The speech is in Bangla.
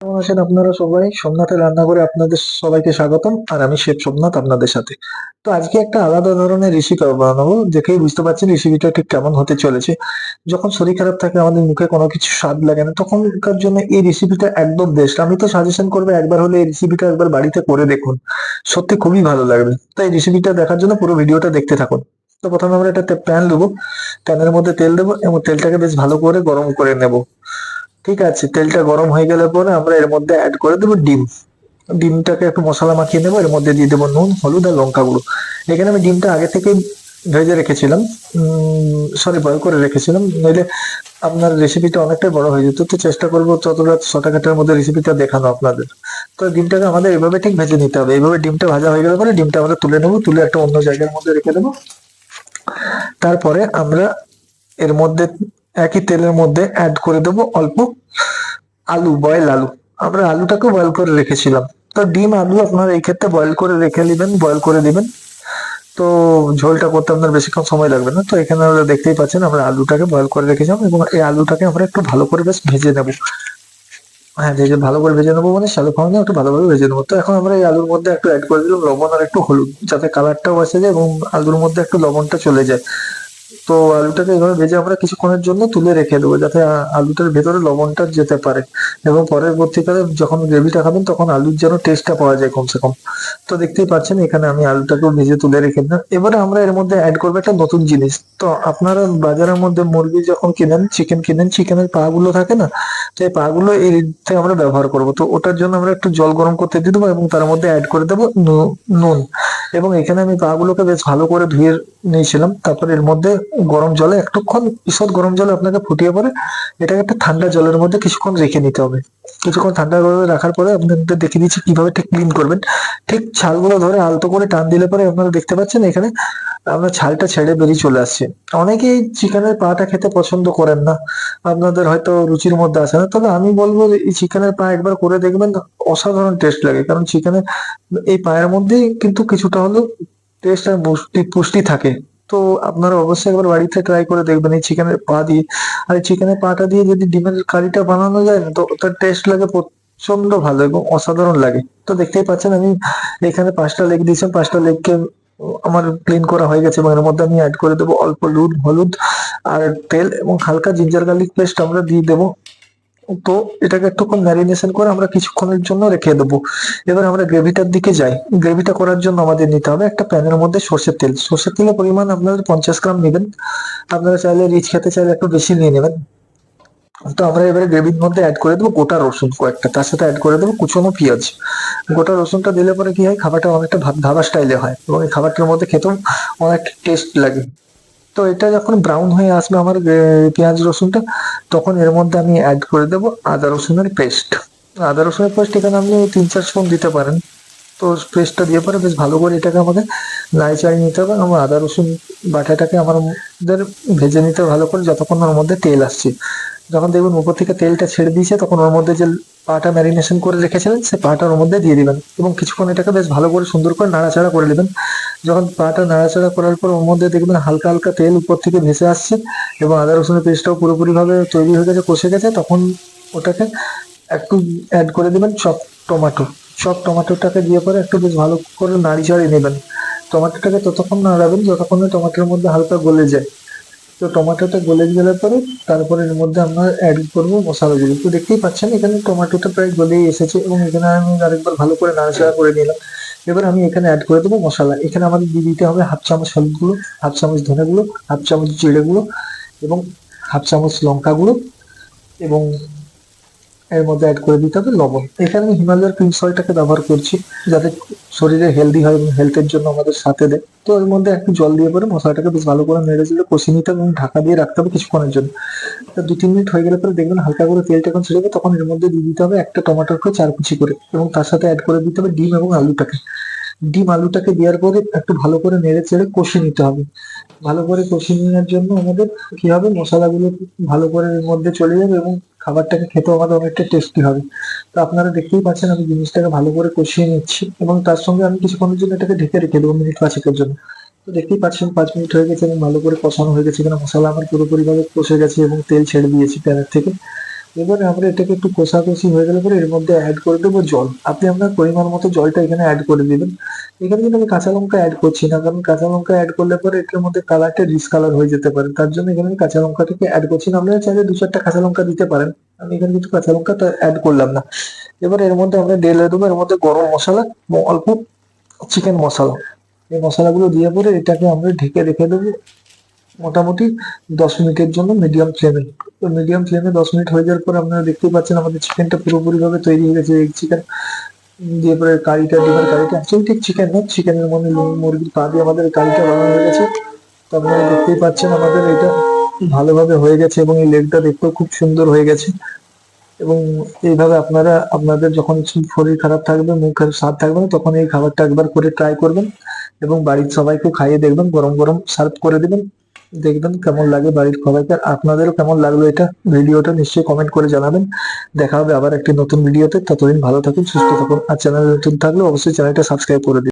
কেমন আছেন আপনারা সবাই? সোমনাথের রান্নাঘরে আপনাদের সবাইকে স্বাগতম, আর আমি শেফ সোমনাথ আপনাদের সাথে। তো আজকে একটা আলাদা ধরনের রেসিপি বানাবো, দেখেই বুঝতে পারছেন রেসিপিটা ঠিক কেমন হতে চলেছে। যখন শরীর খারাপ থাকে, আমাদের মুখে কোনো কিছু স্বাদ লাগে না, তখনকার জন্য এই রেসিপিটা একদম বেস্ট আমি তো সাজেশন করব একবার হলে এই রেসিপিটা একবার বাড়িতে করে দেখুন। সত্যি খুবই ভালো লাগবে। তো এই রেসিপিটা দেখার জন্য পুরো ভিডিওটা দেখতে থাকুন। তো প্রথমে আমরা একটা প্যান নেব প্যানের মধ্যে তেল দেবো এবং তেলটাকে বেশ ভালো করে গরম করে নেব। ঠিক আছে, তেলটা গরম হয়ে গেলে পরে আমরা এর মধ্যে অ্যাড করে দেবো ডিম। ডিমটাকে একটু মশলা মাখিয়ে নেব, এর মধ্যে দিয়ে দেবো নুন, হলুদ আর লঙ্কা গুঁড়ো। এখানে আমি ডিমটা আগে থেকে ভেজে রেখেছিলাম। সরি বয়ল করে রেখেছিলাম। নইলে আপনার রেসিপিটা অনেকটাই বড় হয়ে যেত। তো চেষ্টা করব ততটা শর্টকাটের মধ্যে রেসিপিটা দেখানো আপনাদের। তো ডিমটাকে আমাদের এভাবে ঠিক ভেজে নিতে হবে। এইভাবে ডিমটা ভাজা হয়ে গেলে পরে ডিমটা আমরা তুলে নেব, তুলে একটা অন্য জায়গার মধ্যে রেখে দেবো। তারপরে আমরা এর মধ্যে একই তেলের মধ্যে অ্যাড করে দেবো অল্প আলু বয়েল আলু। আমরা আলুটাকে বয়েল করে রেখেছিলাম। তো ডিম, আলু আপনারা এই ক্ষেত্রে বয়েল করে রেখে নেবেন বয়েল করে দিবেন। তো ঝোলটা করতে আপনার বেশিক্ষণ সময় লাগবে না। তো এখানে আমরা দেখতেই পাচ্ছেন আমরা আলুটাকে বয়েল করে রেখেছিলাম এবং এই আলুটাকে আমরা একটু ভালো করে বেশ ভেজে নেব। হ্যাঁ ভেজে ভালো করে ভেজে নেব মানে শালু খাওয়ানো একটু ভালোভাবে ভেজে নেব। তো এখন আমরা এই আলুর মধ্যে একটু অ্যাড করে দিলাম লবণ আর একটু হলুদ। যাতে কালারটাও আসে যায় এবং আলুর মধ্যে একটু লবণটা চলে যায়। তো আলুটাকে এভাবে ভেজে আমরা কিছুক্ষণের জন্য তুলে রেখে দেবো, যাতে আলুটার ভেতরে লবণটা যেতে পারে। এবং পরবর্তীকালে যখন গ্রেভিটা খাবেন, তখন আলুর যেন টেস্টটা পাওয়া যায় কমসে কম। তো দেখতেই পাচ্ছেন, এখানে আমি আলুটাকেও ভেজে তুলে রেখে দিলাম। এবারে আমরা এর মধ্যে অ্যাড করব একটা নতুন জিনিস। তো আপনারা বাজারের মধ্যে মুরগি যখন কিনেন চিকেন কিনেন চিকেনের পা গুলো থাকে না তো এই পা গুলো থেকে আমরা ব্যবহার করব। তো ওটার জন্য আমরা একটু জল গরম করতে দিয়ে দেবো এবং তার মধ্যে অ্যাড করে দেবো নুন। এবং এখানে আমি পা গুলোকে বেশ ভালো করে ধুয়ে নিয়েছিলাম। তারপর এর মধ্যে গরম জলে একটুক্ষণ ঈষৎ গরম জলে আপনাকে ফুটিয়ে পরে এটাকে একটা ঠান্ডা জলের মধ্যে কিছুক্ষণ রেখে নিতে হবে। কিছুক্ষণ ঠান্ডা করে রাখার পরে আপনাদের দেখিয়ে দিচ্ছি কীভাবে ঠিক ক্লিন করবেন। ঠিক ছালগুলো ধরে আলতো করে টান দিলে পরে আপনারা দেখতে পাচ্ছেন এখানে আপনার ছালটা ছেড়ে বেরিয়ে চলে আসছে। অনেকেই চিকেনের পাটা খেতে পছন্দ করেন না। আপনাদের হয়তো রুচির মধ্যে আসে না। তবে আমি বলব যে এই চিকেনের পা একবার করে দেখবেন অসাধারণ টেস্ট লাগে। কারণ চিকেনের এই পায়ের মধ্যেই কিন্তু কিছুটা হলেও টেস্ট আর পুষ্টি পুষ্টি থাকে। তো আপনারা অবশ্যই একবার বাড়িতে ট্রাই করে দেখবেন এই চিকেনের পা দিয়ে। আর এই চিকেনের পাটা দিয়ে যদি ডিমের কারিটা বানানো যায় না, তো তার টেস্ট লাগে প্রচণ্ড ভালো এবং অসাধারণ লাগে। তো দেখতেই পাচ্ছেন আমি এখানে পাঁচটা লেগ দিয়েছিলাম পাঁচটা লেগকে আমার ক্লিন করা হয়ে গেছে এবং এর মধ্যে আমি অ্যাড করে দেবো অল্প নুন হলুদ আর তেল এবং হালকা জিঞ্জার গার্লিক পেস্ট আমরা দিয়ে দেবো। তো এটাকে একটুক্ষণ ম্যারিনেশন করে আমরা কিছুক্ষণের জন্য রেখে দেবো। এবার আমরা গ্রেভিটার দিকে যাই। গ্রেভিটা করার জন্য আমাদের নিতে হবে একটা প্যানের মধ্যে সর্ষের তেল। সর্ষের তেলের পরিমাণ আপনারা পঞ্চাশ গ্রাম নেবেন। আপনারা চাইলে রিচ খেতে চাইলে একটু বেশি নিয়ে নেবেন। তো আমরা এবারে গ্রেভির মধ্যে অ্যাড করে দেবো গোটা রসুন কয়েকটা। তার সাথে অ্যাড করে দেবো কুচনো পেঁয়াজ। গোটা রসুনটা দিলে পরে কি হয়? খাবারটা অনেকটা ধাবা স্টাইলে হয় এবং এই খাবারটার মধ্যে খেতেও অনেক টেস্ট লাগে। তো এটা যখন ব্রাউন হয়ে আসবে আমার পেঁয়াজ রসুনটা, তখন এর মধ্যে আমি অ্যাড করে দেবো আদা রসুনের পেস্ট আদা রসুনের পেস্ট এখানে আপনি তিন চার স্পুন দিতে পারেন। তো পেস্টটা দিয়ে পরে বেশ ভালো করে এটাকে আমাদের চাই নিতে হবে। আমার আদা রসুন বাটাটাকে আমাদের ভেজে নিতে ভালো করে, যতক্ষণ ওর মধ্যে তেল আসছে। যখন দেখবেন উপর থেকে তেলটা ছেড়ে দিয়েছে, তখন ওর মধ্যে যে পাটা ম্যারিনেশন করে রেখেছিলেন, সে পাটা ওর মধ্যে দিয়ে দিবেন এবং কিছুক্ষণ এটাকে বেশ ভালো করে সুন্দর করে নাড়াচাড়া করে নেবেন। যখন পাটা নাড়াচাড়া করার পর ওর মধ্যে দেখবেন হালকা হালকা তেল উপর থেকে ভেসে আসছে এবং আদা, রসুনের পেস্টটাও পুরোপুরিভাবে তৈরি হয়ে গেছে, কষে গেছে, তখন ওটাকে একটু অ্যাড করে দেবেন চপ টমেটো চপ টমেটোটাকে দিয়ে পরে একটু বেশ ভালো করে নাড়ি চাড়িয়ে নেবেন। টমেটোটাকে ততক্ষণ নাড়াবেন যতক্ষণ টমেটোর মধ্যে হালকা গলে যায়। তো টমেটোটা গলে গেলে পরে তারপরে এর মধ্যে আমরা অ্যাড করব মশলাগুলো। তো দেখতেই পাচ্ছেন, এখানে টমেটোটা প্রায় গলেই এসেছে এবং এখানে আমি আরেকবার ভালো করে নাড়াচাড়া করে নিলাম। এবার আমি এখানে অ্যাড করে দেবো মশলা। এখানে আমাদের দিয়ে দিতে হবে হাফ চামচ হলুদ গুঁড়ো, হাফ চামচ ধনে গুঁড়ো, হাফ চামচ জিরে গুঁড়ো এবং হাফ চামচ লঙ্কা গুঁড়ো এবং এর মধ্যে অ্যাড করে দিতে হবে লবণ। এখানে আমি হিমালয়ের পিঙ্ক সল্টটাকে ব্যবহার করছি, যাতে শরীরে হেলদি হয় এবং হেলথের জন্য আমাদের সাথে দেয়। তো এর মধ্যে একটু জল দিয়ে পরে মশলাটাকে বেশ ভালো করে নেড়ে চেড়ে কষিয়ে নিতে হবে এবং ঢাকা দিয়ে রাখতে হবে কিছুক্ষণের জন্য। দু তিন মিনিট হয়ে গেলে পরে দেখবেন হালকা করে তেলটা যখন ছেড়ে তখন এর মধ্যে দিয়ে দিতে হবে একটা টমেটোকে চার কুচি করে এবং তার সাথে অ্যাড করে দিতে হবে ডিম এবং আলুটাকে। ডিম, আলুটাকে দেওয়ার পরে একটু ভালো করে নেড়ে চেড়ে কষে নিতে হবে। ভালো করে কষিয়ে নেওয়ার জন্য আমাদের কি হবে? মশলাগুলো ভালো করে এর মধ্যে চলে যাবে এবং খাবারটাকে খেতেও আমাদের অনেকটা টেস্টি হবে। তো আপনারা দেখতেই পাচ্ছেন আমি জিনিসটাকে ভালো করে কষিয়ে নিচ্ছি এবং তার সঙ্গে আমি কিছুক্ষণের জন্য এটাকে ঢেকে রেখে দেবো মিনিট পাঁচেকের জন্য। তো দেখতেই পাচ্ছেন পাঁচ মিনিট হয়ে গেছে এবং ভালো করে কষানো হয়ে গেছে এখানে মশলা আমার পুরোপুরিভাবে কষে গেছে এবং তেল ছেড়ে দিয়েছি প্যানের থেকে। এবারে আমরা এটাকে একটু কষাকষি হয়ে গেলে পরে এর মধ্যে অ্যাড করে দেবো জল। আপনি আপনার পরিমাণ মতো জলটা এখানে অ্যাড করে দিবেন। এখানে কিন্তু আমি কাঁচা লঙ্কা অ্যাড করছি না, কারণ কাঁচা লঙ্কা অ্যাড করলে পরে এটার মধ্যে কালারটা ডিসকালার হয়ে যেতে পারে। তার জন্য এখানে আমি কাঁচা লঙ্কাটাকে অ্যাড করছি না। আপনারা চাইলে দু চারটা কাঁচা লঙ্কা দিতে পারেন। আমি এখানে কিছু কাঁচা লঙ্কা অ্যাড করলাম না। এবার এর মধ্যে আমরা ঢেলে দেবো। এর মধ্যে গরম মশলা অল্প চিকেন মশলা। এই মশলাগুলো দিয়ে পরে এটাকে আমরা ঢেকে রেখে দেবো। মোটামুটি দশ মিনিটের জন্য মিডিয়াম ফ্লেমে তো মিডিয়াম ফ্লেমে দশ মিনিট হয়ে যাওয়ার পর আপনারা দেখতেই পাচ্ছেন আমাদের চিকেনটা পুরোপুরি ভাবে তৈরি হয়ে গেছে। এই চিকেন দিয়ে পরে কারিটা, ডিমের কারিটা অ্যাকচুয়ালি ঠিক চিকেন না চিকেনের লু- মুরগির পা দিয়ে আমাদের কারিটা বানানো হয়ে গেছে। তো আপনারা দেখতেই পাচ্ছেন আমাদের এটা ভালোভাবে হয়ে গেছে এবং এই লেগটা দেখতেও খুব সুন্দর হয়ে গেছে। এবং এইভাবে আপনারা, আপনাদের যখন শরীর খারাপ থাকবে মুখের স্বাদ থাকবে না, তখন এই খাবারটা একবার করে ট্রাই করবেন এবং বাড়ির সবাইকে খাইয়ে দেখবেন, গরম গরম সার্ভ করে দিবেন। দেখবেন কেমন লাগে বাড়ির সবাইকে। আর আপনাদেরও কেমন লাগল এটা ভিডিওটা নিশ্চয়ই কমেন্ট করে জানাবেন। দেখা হবে আবার একটি নতুন ভিডিওতে। ততদিন ভালো থাকুন, সুস্থ থাকুন। আর চ্যানেল নতুন থাকলে অবশ্যই চ্যানেলটা সাবস্ক্রাইব করে দিন।